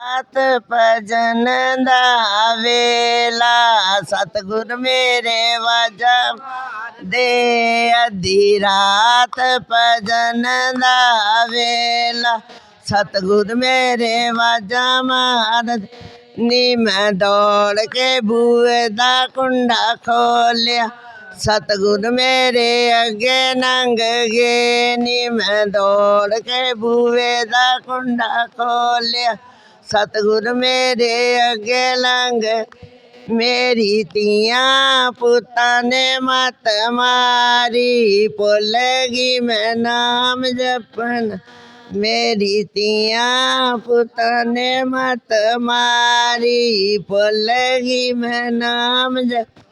ਆਤ ਭਜਨ ਦਾ ਵੇਲਾ, ਸਤਿਗੁਰ ਮੇਰੇ ਵਾਜਾ ਦੇ ਅਧੀ ਰਾਤ ਭਜਨ ਦਾ ਵੇਲਾ, ਸਤਿਗੁਰ ਮੇਰੇ ਵਾਜਾ ਮਾਰ ਨੀ ਮੈਂ ਦੌੜ ਕੇ ਬੂਏ ਦਾ ਕੁੰਡਾ ਖੋਲਿਆ, ਸਤਿਗੁਰ ਮੇਰੇ ਅੱਗੇ ਨੰਗ ਗਏ ਨੀ, ਮੈਂ ਦੌੜ ਕੇ ਬੂਏ ਦਾ ਕੁੰਡਾ ਖੋਲਿਆ। ਸਤਿਗੁਰ ਮੇਰੇ ਅੱਗੇ ਲੰਘ ਮੇਰੀ ਧੀਆਂ ਪੁੱਤਾਂ ਨੇ ਮਤ ਮਾਰੀ ਭੁੱਲ ਗਈ ਮੈਂ ਨਾਮ ਜਪਣ ਮੇਰੀ ਧੀਆਂ ਪੁੱਤਾਂ ਨੇ ਮਤ ਮਾਰੀ ਭੁੱਲ ਗਈ ਮੈਂ ਨਾਮ ਜਪ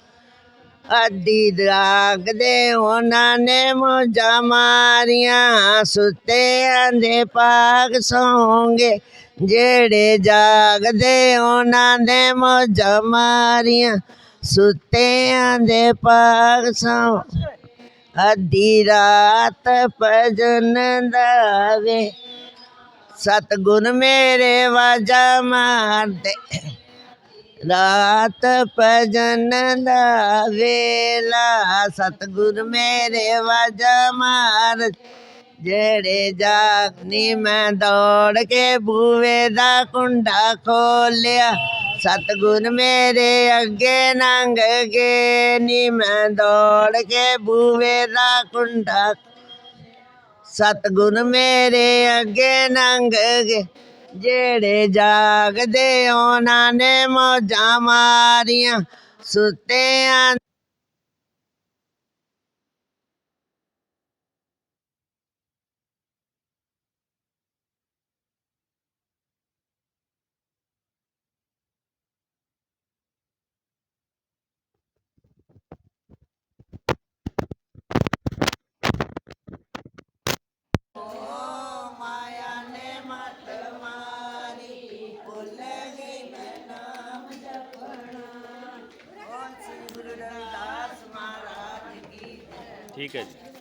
ਅੱਧੀ ਦਰਾਗ ਦੇ ਉਹਨਾਂ ਨੇ ਮੋਜਾਂ ਮਾਰੀਆਂ। ਸੁੱਤਿਆਂ ਦੇ ਪਾਗ ਸੌਂਗੇ। ਜਿਹੜੇ ਜਾਗਦੇ ਉਹਨਾਂ ਨੇ ਮੋਜਾਂ ਮਾਰੀਆਂ। ਸੁੱਤਿਆਂ ਦੇ ਪਾਗ ਸੌਂ ਅੱਧੀ ਰਾਤ ਭਜਨ ਦਾਵੇ ਸਤਿਗੁਰ ਮੇਰੇ ਵਾਜਾ ਮਾਰਦੇ। ਰਾਤ ਭਜਨ ਦਾ ਵੇਲਾ, ਸਤਗੁਰ ਮੇਰੇ ਵਾਜਾ ਮਾਰ। ਜਿਹੜੇ ਜਾਗਨੀ ਮੈਂ ਦੌੜ ਕੇ ਬੂਵੇ ਦਾ ਕੁੰਡਾ ਖੋਲਿਆ, ਸਤਗੁਰ ਮੇਰੇ ਅੱਗੇ ਨੰਗ ਗਏ ਨੀ। ਮੈਂ ਦੌੜ ਕੇ ਬੂਵੇ ਦਾ ਕੁੰਡਾ, ਸਤਿਗੁਰ ਮੇਰੇ ਅੱਗੇ ਨੰਗ ਗਏ ਜਿਹੜੇ ਜਾਗਦੇ ਉਹਨਾਂ ਨੇ ਮੌਜਾਂ ਮਾਰੀਆਂ ਸੁੱਤਿਆਂ ਠੀਕ ਹੈ ਜੀ।